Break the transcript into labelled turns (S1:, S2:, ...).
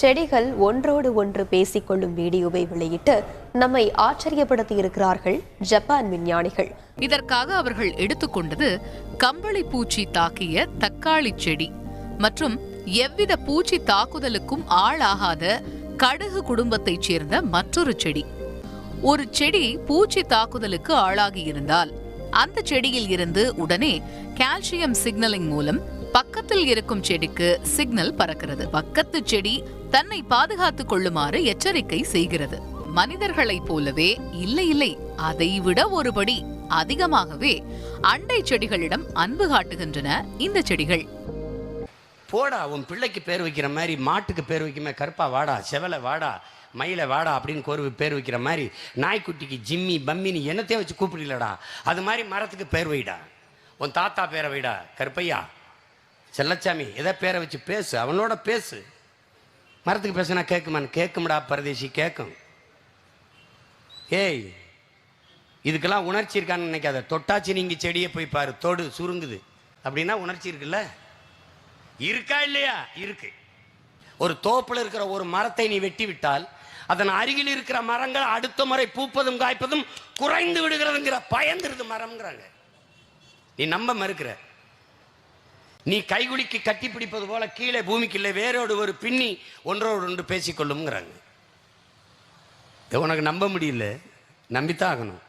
S1: செடிகள் ஒன்றோடு ஒன்று பேசிக்கொள்ளும் வீடியோவை வெளியிட்டு நம்மை ஆச்சரியப்படுத்தி இருக்கிறார்கள் ஜப்பான் விஞ்ஞானிகள்.
S2: இதற்காக அவர்கள் எடுத்துக்கொண்டது கம்பளி பூச்சி தாக்கிய தக்காளி செடி மற்றும் எவ்வித பூச்சி தாக்குதலுக்கும் ஆளாகாத கடுகு குடும்பத்தைச் சேர்ந்த மற்றொரு செடி. ஒரு செடி பூச்சி தாக்குதலுக்கு ஆளாகி இருந்தால் அந்த செடியில் இருந்து உடனே கால்சியம் சிக்னலிங் மூலம் பக்கத்தில் இருக்கும் செடிக்கு சிக்னல் பறக்கிறது. பக்கத்து செடி தன்னை பாதுகாத்துக் கொள்ளுமாறு எச்சரிக்கை செய்கிறது. மனிதர்களைப் போலவே இல்லை இல்லை. அதைவிட ஒருபடி அதிகமாகவே அண்டை செடிகளிடம் அன்பு காட்டுகின்றன இந்த செடிகள்.
S3: போடா உன் பிள்ளைக்கு பேர் வைக்கிற மாதிரி மாட்டுக்கு பேர் வைக்குமே கருப்பா வாடா செவலை வாடா மயிலை வாடா அப்படின்னு கோர்வு பேர் வைக்கிற மாதிரி நாய்க்குட்டிக்கு ஜிம்மி பம்மின்னு என்னத்தையும் வச்சு கூப்பிடலடா. அது மாதிரி மரத்துக்கு பேர் வைடா. உன் தாத்தா பேரை வைடா கருப்பையா. செல்லச்சாமி எதை பேரை வச்சு பேசு? அவனோட பேசு. மரத்துக்கு பேசுனா கேட்குமான்னு? கேட்கும்டா பரதேசி கேட்கும். ஏய் இதுக்கெல்லாம் உணர்ச்சி இருக்கான்னு நினைக்காத. தொட்டாச்சி நீங்க செடியை போய் பாரு தொடு சுருங்குது. அப்படின்னா உணர்ச்சி இருக்குல்ல? இருக்கா இல்லையா? இருக்கு. ஒரு தோப்புல இருக்கிற ஒரு மரத்தை நீ வெட்டி விட்டால் அதன் அருகில் இருக்கிற மரங்கள் அடுத்த முறை பூப்பதும் காய்ப்பதும் குறைந்து விடுகிறதுங்கிற பயந்துருது மரம்ங்கிறாங்க. நீ நம்ப மறுக்கிற. நீ கைகுலிக்கு கட்டி பிடிப்பது போல கீழே பூமிக்குள்ளே வேரோடு ஒரு பின்னி ஒன்றோடு ஒன்று பேசிக்கொள்ளுங்கிறாங்க உனக்கு நம்ப முடியல? நம்பித்தான் ஆகணும்.